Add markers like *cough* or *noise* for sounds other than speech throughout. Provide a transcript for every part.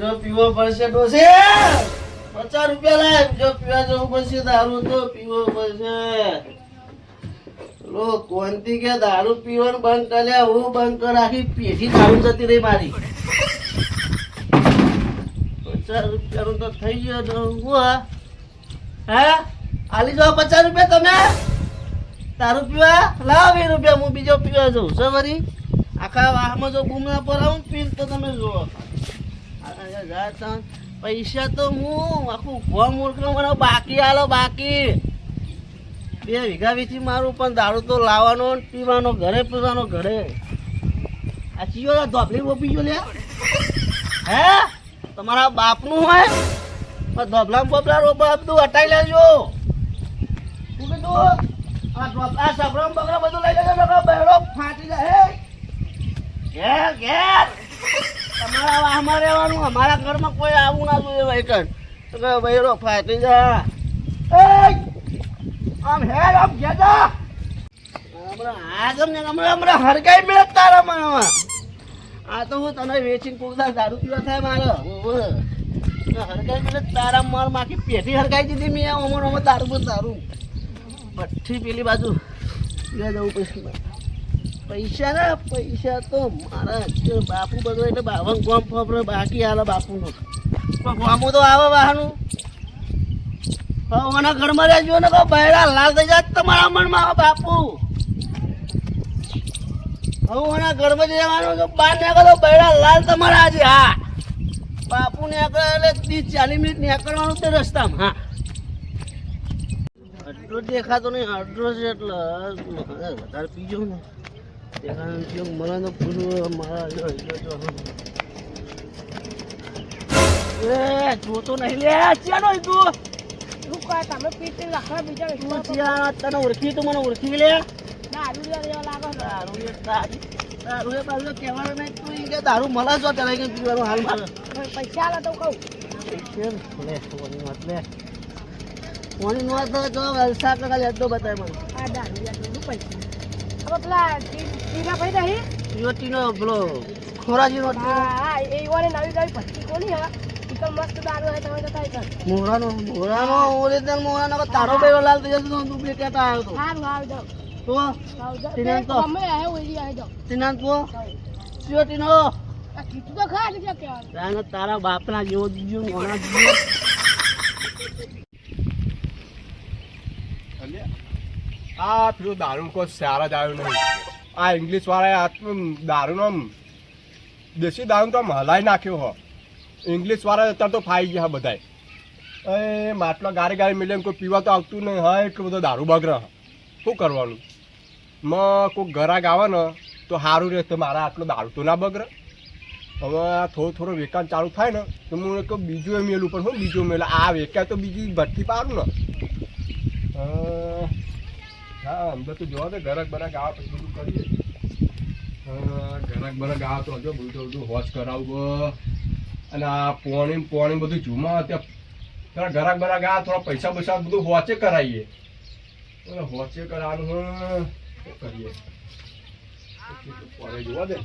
બીજો પીવો પડશે ડોસે પચાસ રૂપિયા લાય. બીજો પીવા જવું પડશે દારૂ તો પીવો પડશે. લો, કોનથી કે દારૂ પીવાનું બંધ કર્યા હું બંધ કર આખી પેઢી દારૂ જતી રહી મારી. પચાસ રૂપિયાનું તો થઈ ગયો તો હું હા. આલી જાઓ પચાસ રૂપિયા તમે. દારૂ પીવા? લાવ વીસ રૂપિયા, હું બીજો પીવા જઉં. છો વરી. આખા વાહમાં જો બૂમના પર આવું પીર તો તમે જુઓ. જા. પૈસા તો હું, આખું ગોમ મૂર્ખનો મને બાકી આલો, બાકી. બે વીઘા વીથી મારું, પણ દારૂ તો લાવવાનો પીવાનો, ઘરે પીવાનો ઘરે. આ ચિયો ધોપલી બોપી ગયો લે. હે? તમારા બાપનું હોય? ધોપલા બોપલા રોપા બધું હટાઈ લેજો. શું કીધું? આ આ સબરમ બગડા બધું લઈ લેજો બહેરો ફાટી જાય. હે? ઘેર ઘેર. તમારા વાહમાં રહેવાનું અમારા ઘરમાં કોઈ આવું ના જોઈએ વૈકન તો કે બૈરો ફાટી જા! આમ હેડ આમ હમણાં આ તો હું તને વેચીને કોકદા દારૂ પીવા થાય મારે. હરગાઈ મળે તારા માર માખી પેટી હરગાઈ દીધી મેં અમર અમર દારૂ બોલ દારૂ. ભઠ્ઠી પેલી બાજુ. જવું પછી પૈસા ને પૈસા તો મારા બાપુ બધું એટલે બાવન ગોમ ફપરે બાકી આલે બાપુનું. ગોમું તો આવે વાહનું. મને ઘરમાં રહેજો ને કહો બહેરા લાલ થઈ જાય તમારા મનમાં આવે બાપુ. ભગવાના ઘરમાં જવાનું તો બહાર નીકળો બહેરા લાલ તમારા આજે હા. બાપુ નીકળે એટલે ત્રીસ ચાલીસ મિનિટ નીકળવાનું તે રસ્તામાં, હા. એટલો દેખાતો નહીં, આટલો છે એટલે વધારે પીજો ને. તો પૂરું મારા જો જો જો એ જોતો નહીં લે ચાલો તું? શું કહે તમે પીટી લખા બીજા તું તને ઓળખી તો મને ઓળખી લે. દારૂ લેવા જેવા લાગો દારૂ એ દારૂ એ બાજુ કહેવાનું નહીં તું ઈ કે દારૂ મળે જો ત્યારે કે પીવાનું હાલ મારે પૈસા આલે તો કહું. કેમ ને લે કોની વાત લે. કોની વાત તો જો વલસા કાકા લેતો બતાય મને. આ દારૂ લેવા પૈસા. પેલા ટી- ટીના ભાઈ નહીં? યોટીનો પેલો ખોરાજીનો હા હા એ વાળી નવી નવી ભટ્ટી કોની હા? તો મસ્ત દારૂ હે તમે તો થાય કર મોરાનો મોરાનો ઓરિજિનલ મોરાનો કે તારો બેરો લાલ થઈ જતો ડુપ્લિકેટ આવ્યો તો. સારું આવી જાઓ. તો આવ તો? ગમે હે ઓલી તો. આ કીધું તો તારા બાપના જીવ મોના જીવ આ પેલું દારૂ કોઈ સારા જ આવ્યું નહીં. આ ઇંગ્લિશ વાળાએ આ દારૂનો દેશી દારૂ તો હલાઈ નાખ્યો હો. ઇંગ્લિશ વાળા અત્યારે તો ફાઈ ગયા બધાય. એ માટલા ગારે ગારે મિલે કોઈ પીવા તો આવતું નહીં. હા, એટલો બધો દારૂ બગડે. શું કરવાનું? મ કોઈ ગરાક આવે ને, તો સારું રહે તો મારા આટલો દારૂ તો ના બગડે. હવે થોડો થોડો વેકાણ ચાલુ થાય ને, તો હું એક બીજું એ મેલું પણ હું બીજું મેલું, આ વેચાય તો બીજી ભઠ્ઠી પાડું ને. હા, અંદર તો જોવા દે ગરક બરક આવે પછી બધું કરીએ ગરક બરક આવે તો હજો બધું બધું હોશ કરાવવું અને આ પોણી પોણી બધું જુમા ત્યાં ગરક બરાક આવે, થોડા પૈસા પૈસા બધું હોચે કરાવીએ હોચે કરાવવાનું કરીએ. પોણી જોવા દે.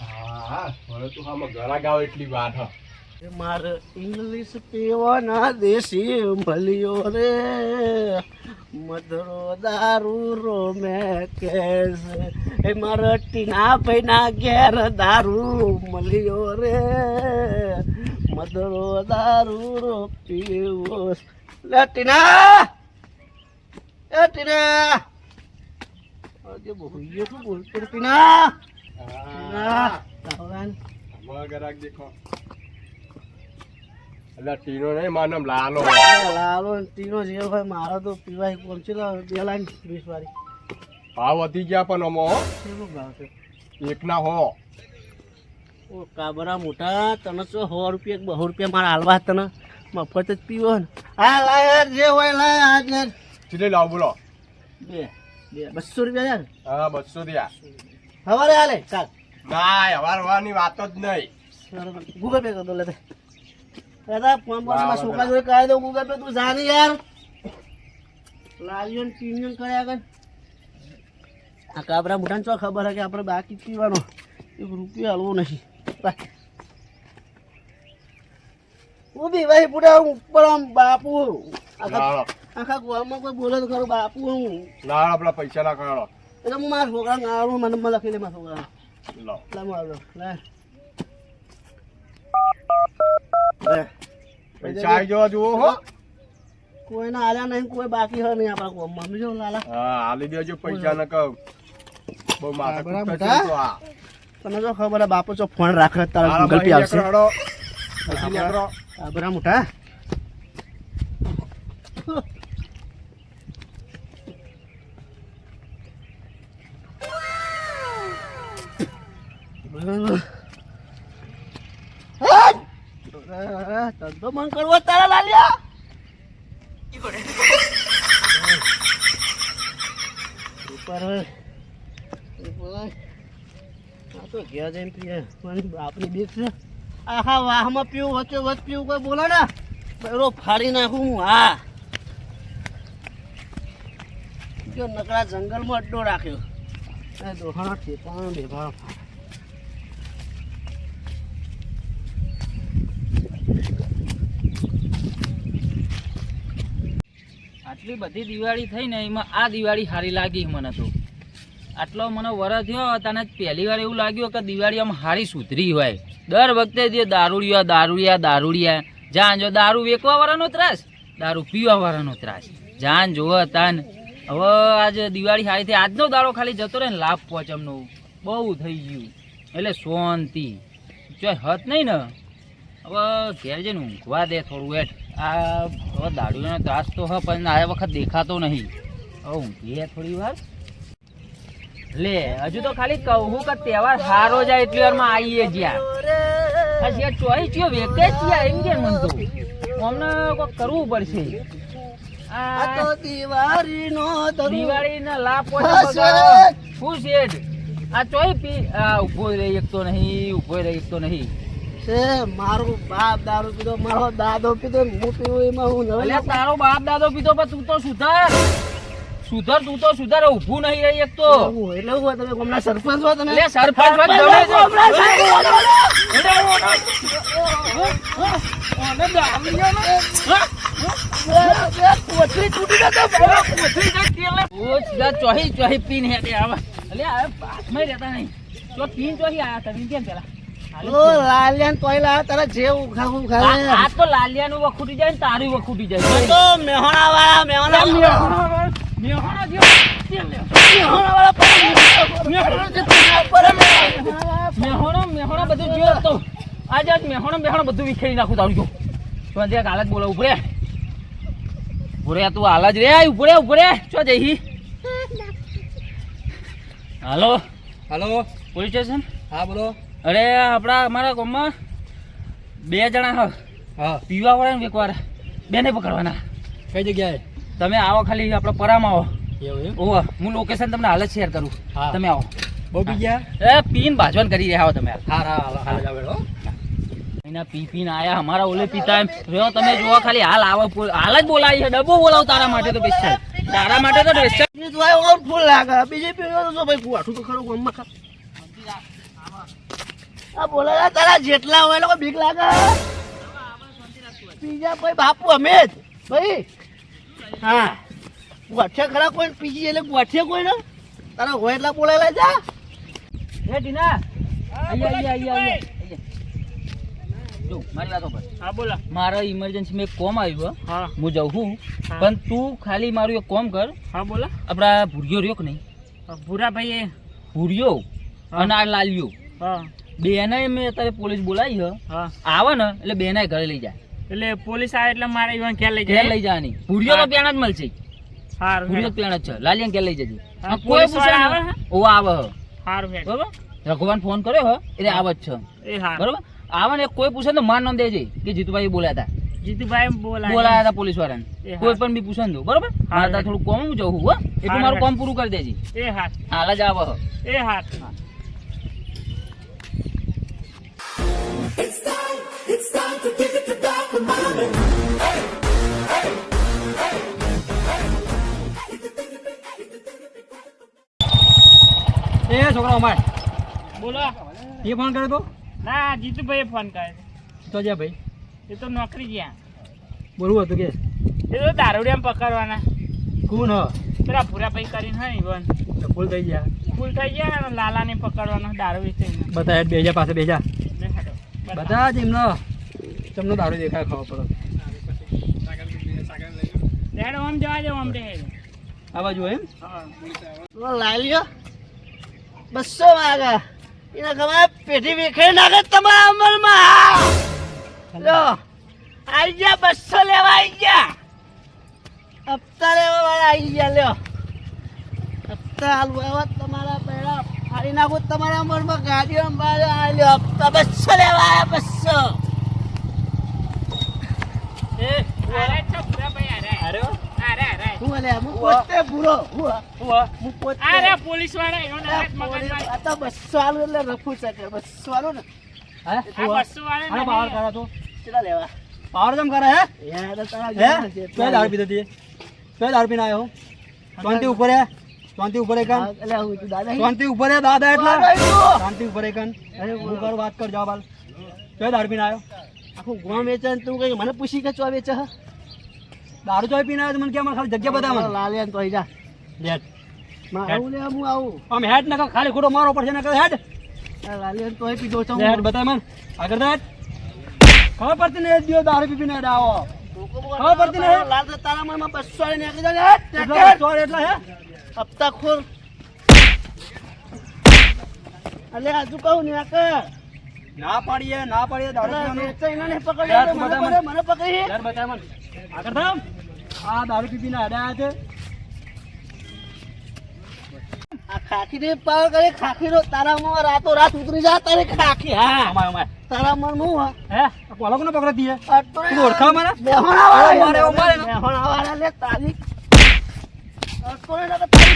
હા હા, હવે તો આમાં ગરાક આવે એટલી વાત હા. મારે ઇંગ્લિશ પીવાના દેશી મળ્યો રે. મધરો દારૂ રોમે કેસ એ મારા ટીના પૈના ઘેર દારૂ મળ્યો રે. મધરો દારૂ રો પીવો. લે ટીના! એ ટીના! આજે બહુ યો તું બોલ ટીના. ટીના ભગવાન આમાં ગરાક દેખો. એટલે ટીનો નહીં મારું નામ લાલો. લાલો ને તીનો જે હોય મારો તો પીવાય પહોંચી લો બે લાઈન વીસ વાળી. ભાવ વધી ગયા પણ અમો. કેટલું ભાવ છે? એકના હો. ઓ કાબરા મોટા તને તો સો રૂપિયા કે બસો રૂપિયા મારા હાલવા તને મફત જ પીવો ને. હા લાય જે હોય લાય આ યાર ચીલે લાવ બોલો. બે બે બસો રૂપિયા યાર હા બસો રૂપિયા. સવારે હાલે ચાલ. ના હવાર હવારની વાત જ નહીં. ગૂગલ પે કરી દો લે. દાદા ફોન પર છોકરા જોડે કરાવી દઉં ગૂગલ પે તું જાને યાર. લાલ્યો ને ટીમ્યો કર્યા કર. આ કાબરા મોટાને ચો ખબર હે કે આપણે બાકી પીવાનો? એક રૂપિયા હાલવો નથી. ઊભી ભાઈ પૂરા ઉપર આમ બાપુ આખા ગોળમાં કોઈ બોલે તો ખરું બાપુ હું લાડો આપણા પૈસા ના કાઢો એટલે હું મારા છોકરા ગાળું મને મને લખી દે મારા છોકરા લો. લે મારો લે પૈસા જવા જુઓ હો. કોઈને આલ્યા નહીં કોઈ બાકી હોય નહીં આપણા કોમ મમ્મી જો લાલા હા આલી દેજો પૈસા ન કહું બહુ માથા આ. તને જો ખબર હે બાપુ જો ફોન રાખે તારા ગૂગલ પે આવશે. બરા મોટા? ધંધો મન કરવો તારા લાલ્યા. ઉપર. આ તો બાપની બીક છે. આખા વાહમાં પીવું વચ્ચે પીવું કોઈ બોલો ને. ફાડી નાખું હું, હા. જો જંગલમાં અડ્ડો રાખ્યો. દોહાણા ઠેકાણા બેભાન આટલી બધી દિવાળી થઈ ને એમાં આ દિવાળી સારી લાગી મને તો. આટલો મને વરસ થયો તને પહેલી વાર એવું લાગ્યું કે દિવાળી આમ સારી સુધરી હોય. દર વખતે જે દારૂડિયા દારૂડિયા દારૂડિયા, જાન જો દારૂ વેકવા વાળાનો ત્રાસ, દારૂ પીવા વાળાનો ત્રાસ. જાન જોવો તાન, હવે આજે દિવાળી સારી થઈ, આજનો દાડો ખાલી જતો રહે ને લાભ પહોંચમનો. બહુ થઈ ગયું. એટલે શાંતિ. ચોય હત નહીં ને, હવે ઘેર જઈને ઊંઘવા દે થોડું એટ આ હવે દારૂનો ત્રાસ તો હ પણ આ વખત દેખાતો નહીં. હવે ઊંઘીએ થોડી વાર? લે હજુ તો ખાલી કહું કે તહેવાર સારો જાય એટલી વારમાં આવીએ જ્યાં. આ જ્યાં ચોઈ ચિયો વેકે છીએ એમ કે મન તો. અમને કોક કરવું પડશે. તો ધરું. દિવાળીના લાભ હા. શું શેઠ આ ચોઈ પી આ ઊભો રહી એકતો નહીં ઊભો રહી એકતો નહીં. છે મારો બાપ દારૂ પીધો મારો દાદો પીધો હું પીવું એમાં હું નવાઈ તારો બાપ દાદો પીધો પણ તું તો સુધાર. સુધર તું તો સુધાર ઊભું નહીં રહી એક તો. એટલે હું તમે હમણાં સરપંચ હો તમે. અલ્યા સરપંચ વાત તમે. કોથળી ઓ સીધા ચોહી ચોહી પીને હેડે આવા. એટલે હવે પાસમાં રહેતા નહીં. તો પીન ચોહી આયા તમે કેમ પેલા? લાલિયાન તોય તારા જે ઉખાવું ખાવે આ તો લાલિયાનું વખૂટી જાય ને તારું વખૂટી જાય. તો મેહોણા વાળા મેહોણા વાળા મેહોણા જેવો. મેહોણા વાળા મેહોણા જે પીના ઉપર હે. મેહોણો. મેહોણો બધું તો આજે આજ મેહોણો મેહોણો બધું વિખેરી નાખું તારું જો. તો હાલત બોલો ઉપરે ઉપરે તું હાલ જ રે ઉપરે ઉપરે ચો જઈ? *laughs* હાલો. હાલો. Police station? હા બોલો. અરે આપણા અમારા ગામમાં બે જણા હ. હા. પીવા વાળા ને એકવાર બેને પકડવાના. કઈ જગ્યાએ? તમે આવો ખાલી આપણા પરામાં આવો. ઓહો હું લોકેશન તમને હાલ જ શેર કરું. તમે આવો. બોબી ગયા? એ પીન ભાજવાન કરી રહ્યા હો તમે હા હા હાલો જાવ બેડો એના પી પીન આયા અમારા ઓલે પિતા એમ. રહ્યો તમે જોવા ખાલી હાલ આવો હાલ જ બોલાવી છે. ડબ્બો બોલાવ તારા માટે તો પૈસા તારા માટે તો પૈસા ફૂલ લાગે. બીજી પીવો તો ભાઈ ગુવાઠું તો ખરું ગામમાં આ બોલાયા તારા જેટલા હોય લોકો બીક લાગે. બીજા કોઈ બાપુ અમે જ. ભાઈ હા. ગોઠિયા ખરા કોઈ પીજી એટલે ગોઠિયા કોઈ ને? તારા હોય એટલા બોલાયેલા જા હે ટીના અહીંયા અહીંયા અહીંયા અહીંયા જો મારી વાતો પર. હા બોલા. મારા ઇમરજન્સી મેં કોમ આવ્યું હા. હું. જાઉં છું પણ તું ખાલી મારું એક કોમ કર. હા બોલા. આપણા ભૂરિયો રહ્યો કે નહીં? ભૂરા ભાઈ ભૂરિયો. અને આ લાલિયો. હા. બેને મેં અત્યારે પોલીસ બોલાવી હા. આવે ને એટલે બેને ઘરે લઈ જાય. એટલે પોલીસ આવે એટલે મારે ઈવન ક્યાં લઈ જાય. લઈ જવાની. ભૂરિયો તો. પેણ જ મળશે. સારું હેડ. પેણ જ છે. લાલિયા ઘેર લઈ જજે. કોઈ પૂછે આવે ઓ આવે સારું. બરોબર? રઘુવાન ફોન કર્યો હે એટલે આવે જ છે. એ હા. બરોબર? આવે ને કોઈ પૂછે તો માર નામ દેજે કે જીતુભાઈ બોલ્યા હતા જીતુભાઈ બોલાય બોલાયા હતા પોલીસ વાળાને. કોઈ પણ બી પૂછે તો. બરોબર? મારે થોડું કોમ જવું હો. એટલું મારું. કોમ પૂરું કરી દેજે. એ હા. હાલ જ આવે. એ હા. એ એ ફોન કર્યો તો ના જીતુભાઈ ફોન કર્યો તો ભાઈ એ તો નોકરી ગયા બોલવું હતું કે એ તો પકડવાના કોણ હ પેલા ભૂરાભાઈ કરીને હોય ઈવન તો ફૂલ થઈ ગયા ફૂલ થઈ ગયા ને લાલાને પકડવાનો દારૂ વેચીને બધા બેજા પાસે બેજા. બધા જ એમનો તમને દારૂ દેખાય ખબર પડે. જવા દે આ બાજુ એમ? ઓ લાલ્યો બસો વાગા. એના ખબર પેઢી વિખેરી નાખે તમારા અમલમાં. લો આવી ગયા બસો લેવા આવી ગયા. હપ્તા લેવા વાળા આવી ગયા લ્યો. હપ્તા હાલવા તમારા પેડા નાખો તમારા મનમાં ગાડીઓ બહાર હપ્તા બસો લેવા આવ્યા બસો. ને? પાવર કરે લેવા? પાવર કરે હે? યાર તો તારા પેલા જેવા છે. તો દારૂ પીધો તી તો દારૂ પીને આવ્યો? શાંતિ ઉપર હે? શાંતિ ઉપર હે કન. એટલે હું તું દાદા. શાંતિ ઉપર હે દાદા એટલે. શાંતિ ઉપર હે કન. અરે હું કર વાત કર જવાબ આલ. તો દારૂ પીને આવ્યો. આખું ગામ વેચે ને તું કઈ મને પૂછી કે ચો વેચે? દારૂ ચોય પીને આવ્યો મને કે અમારે ખાલી જગ્યા બતા લાલે તો જા. લેટ આવું લે હું આવું. આમ હેડ નકર ખાલી ખોટો મારો પડશે નકર હેડ. ને તોય પીધો છો હેડ બતા મન. આગળ હેડ. ખબર પડતી નહીં દિવસ દારૂ પી પીને આવો. ખબર પડતી? લાલ તારા મનમાં બસો વાળી નાખી દે ને, હેટ, એટલો હેટ, ચોર એટલા હે હપ્તા ખોર અલે આજુ કહું ને કર. ના પાડીએ ના પાડીએ દારૂ પકડી મને પકડી. આગળ થામ આ દારૂ પી પીને હેડ આયા છે ખાખી ને પાવર કરે ખાખી નો તારા માં રાતો રાત ઉતરી જા તારે ખાખી હા. તારા મન હા હે. કોલો કોને પકડતી દીએ તું ઓળખા મને? બેહોણા વાળા મારે, મારે ને. વાળા લે તારી. કોને ને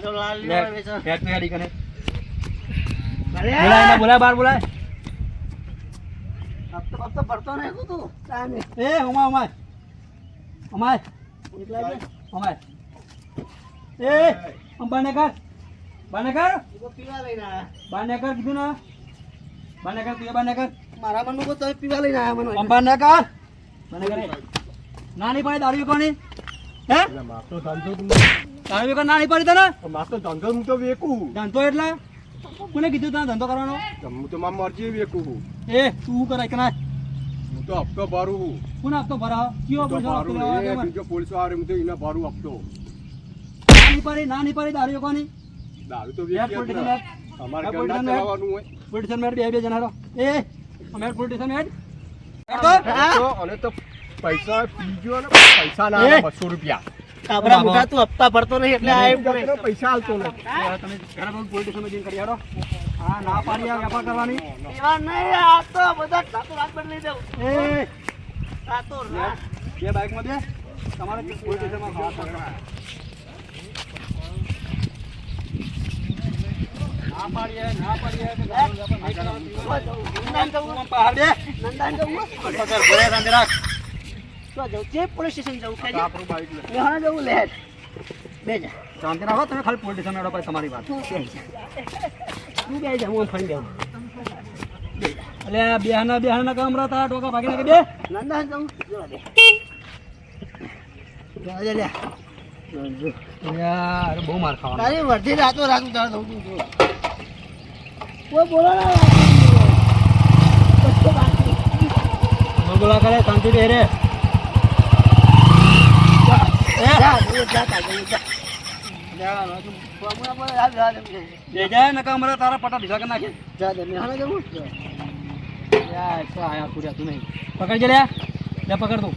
તો તો. બોલાય બોલાય બાર બોલાય. બપ્તો ભરતો નહીં તું તું. એ અમાય અમાય અમાય. અમાય એ આમ બાને કર. બાને કર. ઈ તો પીવા લઈને આયા. બાને કર કીધું ને. બાને તું બાને મારા મનનું કો તોય પીવા લઈને આયા મને. આમ બાને કર. બાને કર. નાની પાડી દારૂ કોની હે? માફ તો ધંધો જ દારૂ કર નાની પાડી તને? નહીં. તો ધંધો હું તો વેકું. ધંધો એટલે? મને કીધું તને ધંધો કરવાનો? હું તો માર મરજી વેકું એ તું કરે કે ના? હું તો હપ્તો ભરું છું. કોને હપ્તો ભરા કયો પૈસો ભરું. બીજો પોલીસ વાળો હું તો એને ભરું હપ્તો. નાની પાડી નાની પાડી દારૂ કોની દારૂ તો ને. યાર. અમારે ઘર ના ચલાવવાનું હોય. પોલીસ મેડ બે બે જણા એ અમે પોલીસ મેડ તો. અને તો પૈસા પીજો અને પૈસા ના એ. આલે બસો રૂપિયા. કાબરા મુઠા તું હપ્તા ભરતો નહીં એટલે આ પૈસા હાલતો તમે ઘણા પોલીસ સ્ટેશન જઈને કરી આવો હા ના પાડી આ વેપાર કરવાની પીવા નહીં, આ તો બધા રાતો રાત બદલી દઉં. એ રાતો રાત. બે બાઇકમાં બે તમારે પોલીસ. ના પાડીએ ના પાડીએ. નંદાન જવું. નંદાન જવું. રાખ. જવું. જે પોલીસ સ્ટેશન જવું કહેજે. આપણું બાઈક લે બેહાણા જવું લે. બે જા. શાંતિ રાખો તમે ખાલી પોલીસ સ્ટેશન પછી તમારી વાત તું બે જા. તું બે જા, હું ફરી જાઉં. એટલે બેહના બેહના કામ રહતા ટોકા ભાગી કે બે નંદાન જવું. જવા દે. જવા લે. યાર બહુ માર ખાવાનો વર્ધી રાતો રાત ઉતાર દઉં તું જો. કોઈ બોલો ના બોલા કરે શાંતિ રે જા, જવું, જા, જા, જવું, જા. જા, તું હમણાં બોલે, જા, જા, જા, જા. બે જાય ને કામ રહે તારા પટા ભીસા કરી નાખે જા નહીં પકડજે લે પકડ તું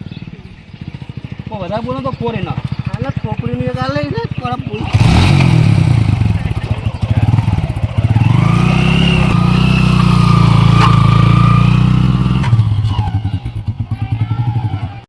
વધારે બોલો તો ફોરે ના આને ખોપડીનું એક આ લઈને.